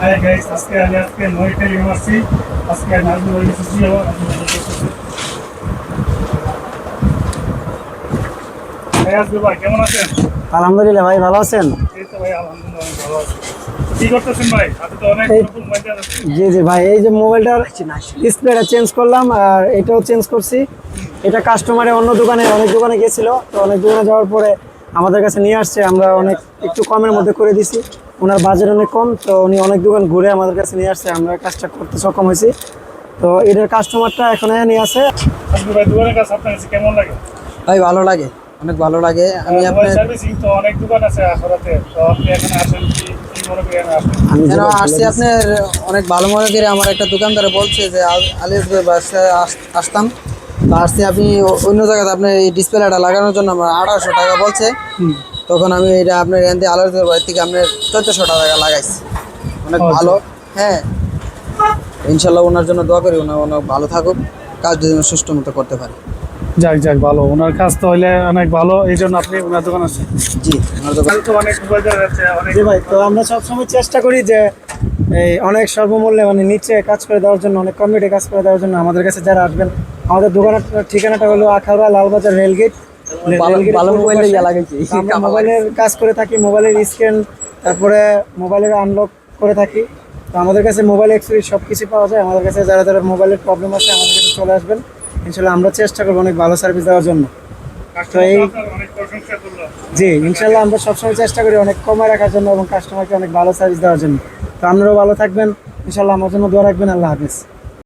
Hi guys আজকে আমি আজকে নয়টা ইউনিভার্সিটি আজকে নাজমুল ইউনিভার্সিটি ও ভাই কেমন আছেন? আলহামদুলিল্লাহ ভাই ভালো আছেন? জি জি ভাই এই যে মোবাইলটার ডিসপ্লেটা চেঞ্জ করলাম আর এটাও চেঞ্জ করছি। এটা কাস্টমারে অন্য দোকানে অনেক দোকানে গেছিল তো অনেক দোকানে যাওয়ার পরে আমাদের কাছে নিয়ে আসছে আমরা অনেক একটু কমের মধ্যে করে দিছি। ওনার বাজেট অনেক কম তো উনি অনেক দোকান ঘুরে আমাদের কাছে নিয়ে আসছে আমরা কাজটা করতে সক্ষম হয়েছি। তো এটার কাস্টমারটা এখন নিয়ে আসে কেমন লাগে? ভাই ভালো লাগে অনেক ভালো লাগে। আমি আপনার অনেক দোকান আছে আখরাতে তো আপনি এখানে আসেন কি কি করেন আসেন আমি যেন যেটা আসছি আপনার অনেক ভালো মনে করে আমার একটা দোকানদারে বলছে যে আল- আলিয়াস ভাই বাসায় আসতাম। আসছি আপনি অন্য জায়গাতে আপনার এই ডিসপ্লেটা লাগানোর জন্য আমার আঠারোশো টাকা বলছে। তখন আমি এটা আপনার এখান থেকে আলিয়াস ভাই থেকে আপনার চোদ্দোশো টাকা লাগাইছি। অনেক আচ্ছা। ভালো। হ্যাঁ। ইনশাল্লাহ ওনার জন্য দোয়া করি ওনার অনেক ভালো থাকুক কাজ যদি সুষ্ঠু মতো করতে পারে। যাক যাক ভালো। ওনার কাজ তো হইলে অনেক ভালো এই জন্য আপনি ওনার দোকান আসেন জি ওনার দোকান। তো অনেক আছে অনেক জি ভাই তো আমরা সবসময় চেষ্টা করি যে এই অনেক সর্বমূল্যে মানে নিচে কাজ করে দেওয়ার জন্য অনেক কম রেটে কাজ করে দেওয়ার জন্য আমাদের কাছে যারা আসবেন আমাদের দোকানের ঠিকানাটা হলো আখাউড়া লালবাজার রেলগেট। মোবাইলের কাজ করে থাকি মোবাইলের স্ক্যান তারপরে মোবাইলের আনলক করে থাকি। তো আমাদের কাছে মোবাইল অ্যাক্সেসরি সব কিছু পাওয়া যায়। আমাদের কাছে যারা যারা মোবাইলের প্রবলেম আছে আমাদের কাছে চলে আসবেন। ইনশাল্লাহ আমরা চেষ্টা করব অনেক ভালো সার্ভিস দেওয়ার জন্য। তো এই জি ইনশাল্লাহ আমরা সবসময় চেষ্টা করি অনেক কমে রাখার জন্য এবং কাস্টমারকে অনেক ভালো সার্ভিস দেওয়ার জন্য। তো আপনারাও ভালো থাকবেন। ইনশাল্লাহ আমার জন্য দোয়া রাখবেন। আল্লাহ হাফিজ।